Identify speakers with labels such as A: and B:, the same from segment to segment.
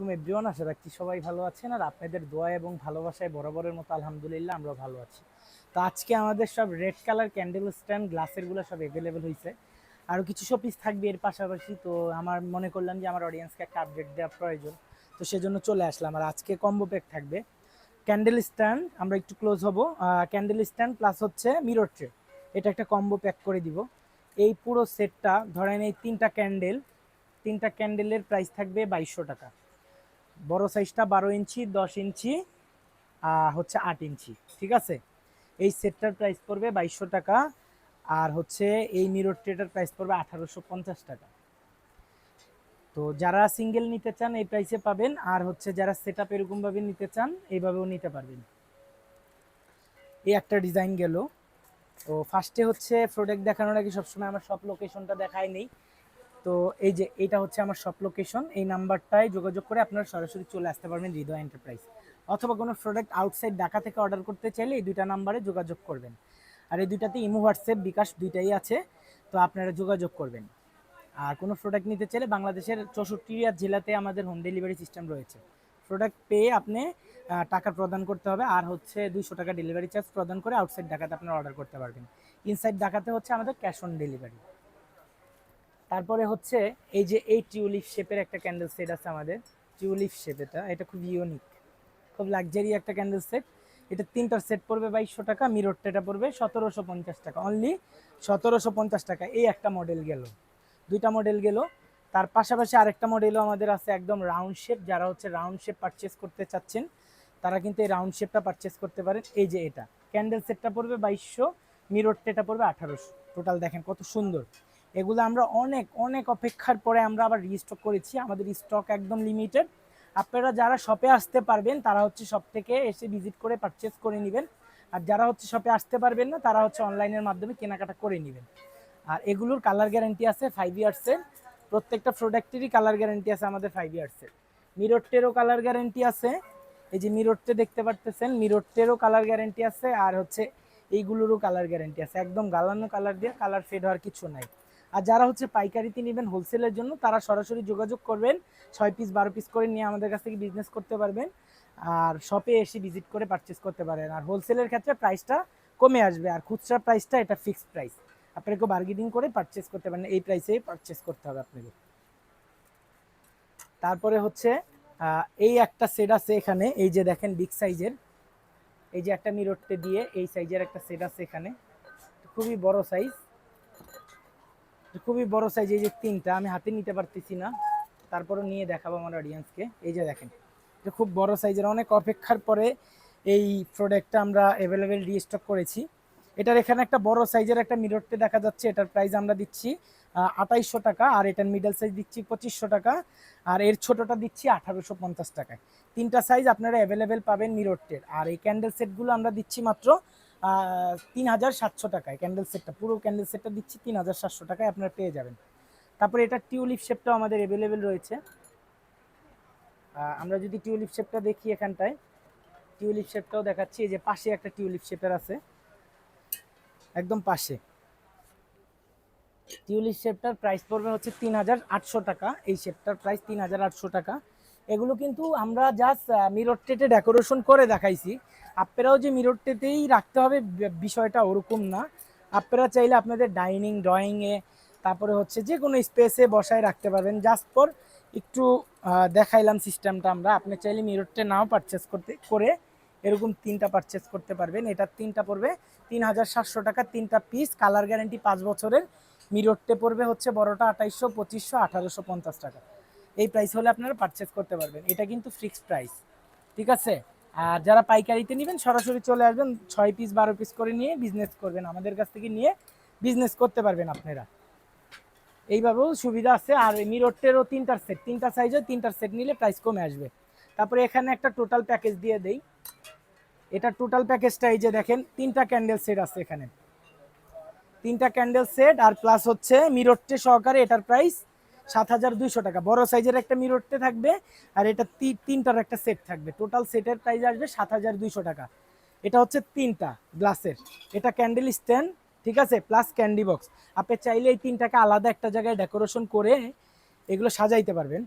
A: তুমি এভরিওয়ান আশা রাখছি সবাই ভালো আছেন আর আপনাদের দোয়া এবং ভালোবাসায় বরাবরের মতো আলহামদুলিল্লাহ আমরা ভালো আছি। তো আজকে আমাদের সব রেড কালার ক্যান্ডেল স্ট্যান্ড গ্লাসেরগুলো সব অ্যাভেলেবেল হয়েছে আরও কিছু শোপিস থাকবে এর পাশাপাশি, তো আমার মনে করলাম যে আমার অডিয়েন্সকে একটা আপডেট দেওয়া প্রয়োজন। তো সেজন্য চলে আসলাম আর আজকে কম্বো প্যাক থাকবে। ক্যান্ডেল স্ট্যান্ড আমরা একটু ক্লোজ হব। ক্যান্ডেল স্ট্যান্ড প্লাস হচ্ছে মিরর ট্রে এটা একটা কম্বো প্যাক করে দিব। এই পুরো সেটটা ধরেন এই তিনটা ক্যান্ডেল তিনটা ক্যান্ডেলের প্রাইস থাকবে বাইশশো টাকা। বড় সাইজটা বারো ইঞ্চি, দশ ইঞ্চি আর হচ্ছে আট ইঞ্চি, ঠিক আছে? এই সেটটার প্রাইস পড়বে বাইশশো টাকা, আর হচ্ছে এই মিরর ট্রেটার প্রাইস পড়বে আঠারোশো পঞ্চাশ টাকা। তো যারা সিঙ্গেল নিতে চান, এই প্রাইসে পাবেন, আর হচ্ছে যারা সেট আপ এরকমভাবে নিতে চান, এইভাবেও নিতে পারবেন। এই একটা ডিজাইন গেল। তো ফার্স্টে হচ্ছে প্রোডাক্ট দেখানোর আগে সবসময় আমার সব লোকেশনটা দেখায় নেই। তো এই যে এটা হচ্ছে আমার সব লোকেশন এই নাম্বারটায় যোগাযোগ করে আপনারা সরাসরি চলে আসতে পারবেন হৃদয় এন্টারপ্রাইজ অথবা কোনো প্রোডাক্ট আউটসাইড ঢাকা থেকে অর্ডার করতে চাইলে এই দুইটা নাম্বারে যোগাযোগ করবেন। আর এই দুইটাতে ইমো, হোয়াটসঅ্যাপ, বিকাশ দুইটাই আছে, তো আপনারা যোগাযোগ করবেন। আর কোনো প্রোডাক্ট নিতে চাইলে বাংলাদেশের চৌষট্টি জেলাতে আমাদের হোম ডেলিভারি সিস্টেম রয়েছে। প্রোডাক্ট পেয়ে আপনি টাকা প্রদান করতে হবে, আর হচ্ছে দুইশো টাকা ডেলিভারি চার্জ প্রদান করে আউটসাইড ঢাকাতে আপনারা অর্ডার করতে পারবেন। ইনসাইড ঢাকাতে হচ্ছে আমাদের ক্যাশ অন ডেলিভারি তারপরে হচ্ছে এই যে এই টিউলিপ শেপের একটা ক্যান্ডেল সেট আছে আমাদের। টিউলিপ শেপ এটা। এটা খুব ইউনিক খুব লাক্সারি একটা ক্যান্ডেল সেট এটা তিনটার সেট পড়বে বাইশশো টাকা মিররটা এটা পড়বে সতেরোশো পঞ্চাশ টাকা। অনলি সতেরোশো পঞ্চাশ টাকা। এই একটা মডেল গেল। দুইটা মডেল গেল। তার পাশাপাশি আরেকটা মডেলও আমাদের আছে একদম রাউন্ড শেপ যারা হচ্ছে রাউন্ড শেপ পারচেস করতে চাচ্ছেন, তারা কিন্তু এই রাউন্ড শেপটা পারচেস করতে পারেন। এই যে এটা। ক্যান্ডেল সেটটা পড়বে বাইশশো মিররটা এটা পড়বে আঠারোশো। টোটাল দেখেন কত সুন্দর। এগুলো আমরা অনেক অনেক অপেক্ষার পরে আমরা আবার রিস্টক করেছি। আমাদের স্টক একদম লিমিটেড আপনারা যারা শপে আসতে পারবেন, তারা হচ্ছে শপ থেকে এসে ভিজিট করে পারচেস করে নেবেন। আর যারা হচ্ছে শপে আসতে পারবেন না, তারা হচ্ছে অনলাইনের মাধ্যমে কেনাকাটা করে নেবেন। আর এগুলোর কালার গ্যারান্টি আছে ফাইভ ইয়ার্সের প্রত্যেকটা প্রোডাক্টেরই কালার গ্যারান্টি আছে আমাদের ফাইভ ইয়ার্সের মিররটেরও কালার গ্যারান্টি আছে। এই যে মিররটে দেখতে পারতেছেন মিররটেরও কালার গ্যারান্টি আছে। আর হচ্ছে এইগুলোরও কালার গ্যারান্টি আছে। একদম গালানো কালার দিয়ে কালার ফেড হওয়ার কিছু নাই। আর যারা হচ্ছে পাইকারিতে নেবেন হোলসেলের জন্য, তারা সরাসরি যোগাযোগ করবেন। ছয় পিস বারো পিস করে নিয়ে আমাদের কাছ থেকে বিজনেস করতে পারবেন। আর শপে এসে ভিজিট করে পারচেস করতে পারেন। আর হোলসেলের ক্ষেত্রে প্রাইসটা কমে আসবে। আর খুচরা প্রাইসটা এটা ফিক্সড প্রাইস আপনাকে বার্গেনিং করে পারচেস করতে পারেন এই প্রাইসেই পারচেস করতে হবে আপনাকে। তারপরে হচ্ছে এই একটা সেট আছে এখানে, এই যে দেখেন বিগ সাইজের এই যে একটা মিররতে দিয়ে এই সাইজের একটা সেট আছে এখানে। খুবই বড় সাইজ খুবই বড় সাইজ এই যে তিনটা, আমি হাতে নিতে পারতেছি না। তারপরও নিয়ে দেখাবো আমার অডিয়েন্সকে এই যে দেখেন, এটা খুব বড় সাইজের অনেক অপেক্ষার পরে এই প্রোডাক্টটা আমরা অ্যাভেলেবেল রিস্টক করেছি। এটার এখানে একটা বড় সাইজের একটা মিররতে দেখা যাচ্ছে। এটার প্রাইস আমরা দিচ্ছি আঠাইশশো টাকা। আর এটার মিডল সাইজ দিচ্ছি পঁচিশশো টাকা। আর এর ছোটটা দিচ্ছি আঠারোশো পঞ্চাশ টাকায়। তিনটা সাইজ আপনারা অ্যাভেলেবেল পাবেন মিররটের আর এই ক্যান্ডেল সেটগুলো আমরা দিচ্ছি মাত্র তিন হাজার সাতশো টাকায় ক্যান্ডেল সেটটা পুরো ক্যান্ডেল সেটটা দিচ্ছি তিন হাজার সাতশো টাকায়, আপনারা পেয়ে যাবেন। তারপরে এটা টিউলিপ শেপটাও আমাদের অ্যাভেলেবেল রয়েছে। আমরা যদি টিউলিপ শেপটা দেখি এখানটায় টিউলিপ শেপটাও দেখাচ্ছি। এই যে পাশে একটা টিউলিপ শেপের আছে। একদম পাশে। টিউলিপ শেপটার প্রাইস পড়বে হচ্ছে তিন হাজার আটশো টাকা। এই শেপটার প্রাইস তিন হাজার আটশো টাকা। এগুলো কিন্তু আমরা জাস্ট মিরর টেটে ডেকোরেশন করে দেখাইছি। আপনারাও যে মিরর টেতেই রাখতে হবে বিষয়টা ওরকম না। আপনারা চাইলে আপনাদের ডাইনিং ড্রয়িংয়ে তারপরে হচ্ছে যে কোনো স্পেসে বসায় রাখতে পারবেন। জাস্ট পর একটু দেখাইলাম সিস্টেমটা আমরা। আপনি চাইলে মিররটে নাও পারচেস করতে, করে এরকম তিনটা পারচেস করতে পারবেন। এটার তিনটা পড়বে, তিন হাজার সাতশো টাকা তিনটা পিস কালার গ্যারেন্টি পাঁচ বছরের। মিররটে পড়বে হচ্ছে বড়টা আঠাইশশো, পঁচিশশো, আঠারোশো পঞ্চাশ টাকা। এই প্রাইস হলে আপনারা পারচেস করতে পারবেন। এটা কিন্তু ফিক্সড প্রাইস ঠিক আছে? আর যারা পাইকারিতে নেবেন, সরাসরি চলে আসবেন, ছয় পিস বারো পিস করে নিয়ে বিজনেস করবেন, আমাদের কাছ থেকে নিয়ে বিজনেস করতে পারবেন আপনারা। এইভাবেও সুবিধা আছে, আর মিররটেরও তিনটার সেট তিনটা সাইজের তিনটার সেট নিলে প্রাইস কমে আসবে। তারপরে এখানে একটা টোটাল প্যাকেজ দিয়ে দেই। এটা টোটাল প্যাকেজটা এই যে দেখেন, তিনটা ক্যান্ডেল সেট আছে এখানে। তিনটা ক্যান্ডেল সেট আর প্লাস হচ্ছে মিররটে সহকারে এটার প্রাইস সাত হাজার দুইশো টাকা। বড় সাইজের একটা মিররটে থাকবে আর এটা তিনটার একটা সেট থাকবে। টোটাল সেটের প্রাইস আসবে সাত হাজার দুইশো টাকা। এটা হচ্ছে তিনটা গ্লাসের। এটা ক্যান্ডেল স্ট্যান্ড ঠিক আছে? প্লাস ক্যান্ডি বক্স আপনি চাইলে এই তিনটাকে আলাদা একটা জায়গায় ডেকোরেশন করে এগুলো সাজাইতে পারবেন।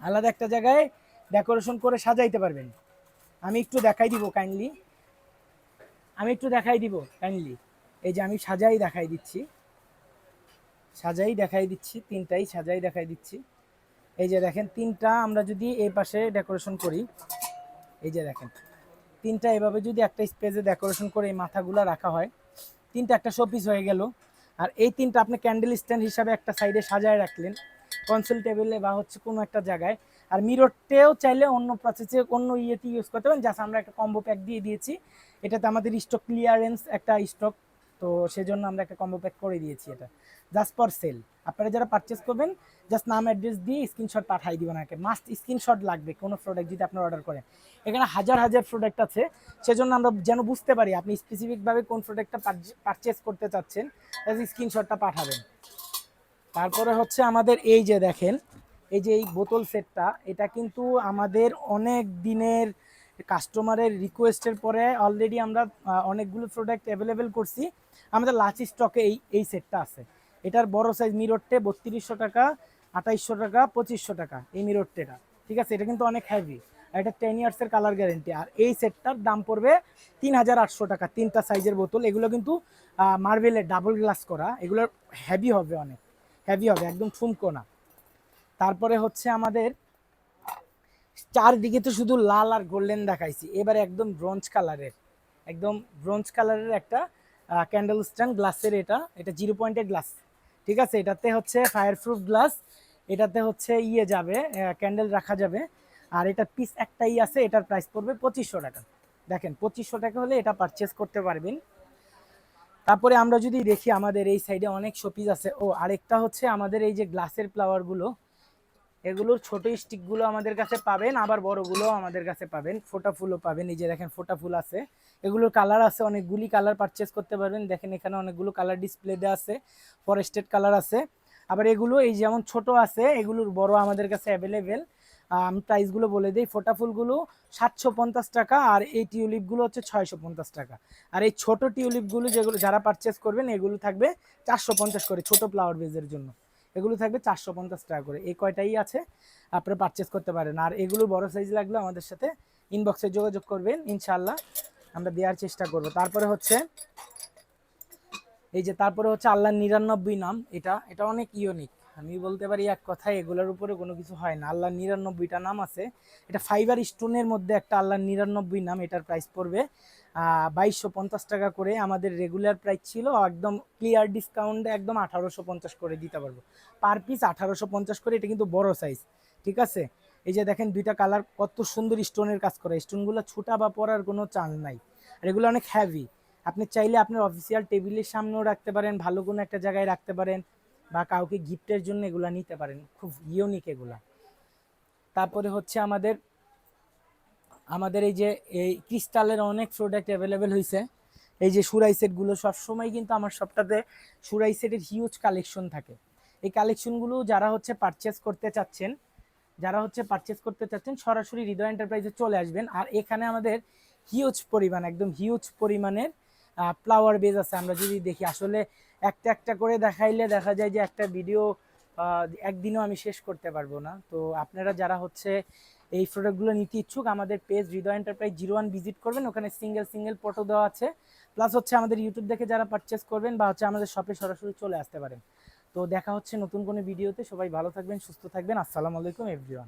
A: আলাদা একটা জায়গায় ডেকোরেশন করে সাজাইতে পারবেন। আমি একটু দেখাই দিব কাইন্ডলি আমি একটু দেখাই দিব কাইন্ডলি এই যে আমি সাজাই দেখাই দিচ্ছি। সাজাই দেখাই দিচ্ছি, তিনটাই সাজাই দেখাই দিচ্ছি। এই যে দেখেন, তিনটা আমরা যদি এই পাশে ডেকোরেশন করি, এই যে দেখেন, তিনটা এভাবে যদি একটা স্পেসে ডেকোরেশন করে এই মাথাগুলো রাখা হয়, তিনটা একটা শোপিস হয়ে গেল। আর এই তিনটা আপনি ক্যান্ডেল স্ট্যান্ড হিসাবে একটা সাইডে সাজায় রাখলেন কনসোল টেবিলে বা হচ্ছে কোনো একটা জায়গায়। আর মিররটেও চাইলে অন্য প্রসেসে অন্য ইয়েতে ইউজ করতে পারেন জাস্ট আমরা একটা কম্বো প্যাক দিয়ে দিয়েছি। এটাতে আমাদের স্টক ক্লিয়ারেন্স একটা স্টক তো সেজন্য আমরা একটা কম্বো প্যাক করে দিয়েছি এটা। জাস্ট ফর সেল আপনারা যারা পারচেস করবেন জাস্ট নাম অ্যাড্রেস দিয়ে স্ক্রিনশট পাঠাই দিবেন আগে মাস্ট স্ক্রিনশট লাগবে কোনো প্রোডাক্ট যদি আপনারা অর্ডার করেন। এখানে হাজার হাজার প্রোডাক্ট আছে। সেজন্য আমরা যেন বুঝতে পারি আপনি স্পেসিফিকভাবে কোন প্রোডাক্টটা পারচেস করতে চাচ্ছেন স্ক্রিনশটটা পাঠাবেন। তারপরে হচ্ছে আমাদের এই যে দেখেন, এই যে এই বোতল সেটটা এটা কিন্তু আমাদের অনেক দিনের কাস্টমারের রিকোয়েস্টের পরে অলরেডি আমরা অনেকগুলো প্রোডাক্ট অ্যাভেলেবেল করছি। আমাদের লাচি স্টকে এই এই সেটটা আছে। এটার বড় সাইজ মিররটে বত্রিশশো টাকা, আঠাইশশো টাকা, পঁচিশশো টাকা এই মিররটেটা ঠিক আছে? এটা কিন্তু অনেক হ্যাভি আর এটা টেন ইয়ার্সের কালার গ্যারেন্টি আর এই সেটটার দাম পড়বে তিন হাজার আটশো টাকা। তিনটা সাইজের বোতল। এগুলো কিন্তু মার্বেলের ডাবল গ্লাস করা। এগুলো হ্যাভি হবে অনেক। হ্যাভি হবে, একদম ঠুমকো না। তারপরে হচ্ছে আমাদের, চারদিকে তো শুধু লাল আর গোল্ডেন দেখাইছি। এবারে একদম ব্রোঞ্জ কালারের একদম ব্রোঞ্জ কালারের একটা ক্যান্ডেল স্ট্যান্ড গ্লাসের এটা। এটা জিরো পয়েন্টের গ্লাস ঠিক আছে? এটাতে হচ্ছে ফায়ার প্রুফ গ্লাস এটাতে হচ্ছে ইয়ে যাবে ক্যান্ডেল রাখা যাবে। আর এটা পিস একটাই আছে, এটার প্রাইস পড়বে পঁচিশশো টাকা। দেখেন, পঁচিশশো টাকা হলে এটা পারচেস করতে পারবেন। তারপরে আমরা যদি দেখি, আমাদের এই সাইডে অনেক শোপিস আছে। ও, আরেকটা হচ্ছে আমাদের এই যে গ্লাসের ফ্লাওয়ারগুলো এগুলোর ছোট স্টিকগুলো আমাদের কাছে পাবেন, আবার বড়গুলো আমাদের কাছে পাবেন। ফোটা ফুলও পাবেন, এই যে দেখেন ফোটা ফুল আছে। এগুলোর কালার আছে, অনেকগুলি কালার পারচেস করতে পারবেন। দেখেন এখানে অনেকগুলো কালার ডিসপ্লে দেওয়া আছে ফরেস্টেড কালার আছে। আবার এগুলো এই যেমন ছোট আছে, এগুলোর বড় আমাদের কাছে অ্যাভেলেবেল আমি প্রাইসগুলো বলে দিই, ফোটা ফুলগুলো সাতশো পঞ্চাশ টাকা আর এই টিউলিপগুলো হচ্ছে ছয়শো পঞ্চাশ টাকা। আর এই ছোট টিউলিপগুলো যেগুলো যারা পারচেস করবেন, এগুলো থাকবে চারশো পঞ্চাশ করে ছোট ফ্লাওয়ার বেজের জন্য। এগুলো থাকবে চারশো পঞ্চাশ টাকা করে। এই কয়টাই আছে? আপনারা পারচেস করতে পারেন। আর এগুলো বড় সাইজ লাগলে আমাদের সাথে ইনবক্সে যোগাযোগ করবেন। ইনশাল্লাহ আমরা দেওয়ার চেষ্টা করব। তারপরে হচ্ছে, এই যে তারপরে হচ্ছে আল্লাহর নিরানব্বই নাম। এটা এটা অনেক ইউনিক আমি বলতে পারি এক কথায়, এগুলোর উপরে কোনো কিছু হয় না। আল্লাহ নিরানব্বইটা নাম আছে। এটা ফাইবার স্টোনের মধ্যে একটা আল্লাহ নিরানব্বই নাম, এটার প্রাইস পড়বে বাইশশো পঞ্চাশ টাকা করে আমাদের রেগুলার প্রাইস ছিল, একদম ক্লিয়ার ডিসকাউন্টে একদম আঠারোশো পঞ্চাশ করে দিতে পারব। পার পিস আঠারোশো পঞ্চাশ করে, এটা কিন্তু বড় সাইজ ঠিক আছে? এই যে দেখেন দুইটা কালার কত সুন্দর স্টোনের কাজ করা। স্টোনগুলো ছোটা বা পরার কোনো চান্স নাই, আর এগুলো অনেক হ্যাভি আপনি চাইলে আপনার অফিসিয়াল টেবিলের সামনেও রাখতে পারেন, ভালো কোনো একটা জায়গায় রাখতে পারেন, বা কাউকে গিফটের জন্য এগুলা নিতে পারেন। খুব ইউনিক এগুলা। তারপরে হচ্ছে আমাদের আমাদের এই যে, এই ক্রিস্টালের অনেক প্রোডাক্ট অ্যাভেলেবেল হয়েছে এই যে সুরাই সেটগুলো সবসময় কিন্তু আমার সবটাতে সুরাই সেটের হিউজ কালেকশন থাকে। এই কালেকশনগুলো যারা হচ্ছে পারচেস করতে চাচ্ছেন, যারা হচ্ছে পারচেস করতে চাচ্ছেন, সরাসরি হৃদয় এন্টারপ্রাইজে চলে আসবেন। আর এখানে আমাদের হিউজ পরিমাণ, একদম হিউজ পরিমাণের ফ্লাওয়ার বেজ আছে। আমরা যদি দেখি, আসলে একটা একটা করে দেখাইলে দেখা যায় যে একটা ভিডিও একদিনও আমি শেষ করতে পারব না। তো আপনারা যারা হচ্ছে এই প্রোডাক্টগুলো নিতে ইচ্ছুক, আমাদের page Hridoy enterprise zero one visit করবেন। ওখানে সিঙ্গেল সিঙ্গেল ফটো দেওয়া আছে। প্লাস হচ্ছে আমাদের ইউটিউব দেখে যারা পারচেস করবেন বা হচ্ছে আমাদের শপে সরাসরি চলে আসতে পারেন। তো দেখা হচ্ছে নতুন কোনো ভিডিওতে সবাই ভালো থাকবেন, সুস্থ থাকবেন। আসসালামু আলাইকুম এভরিওয়ান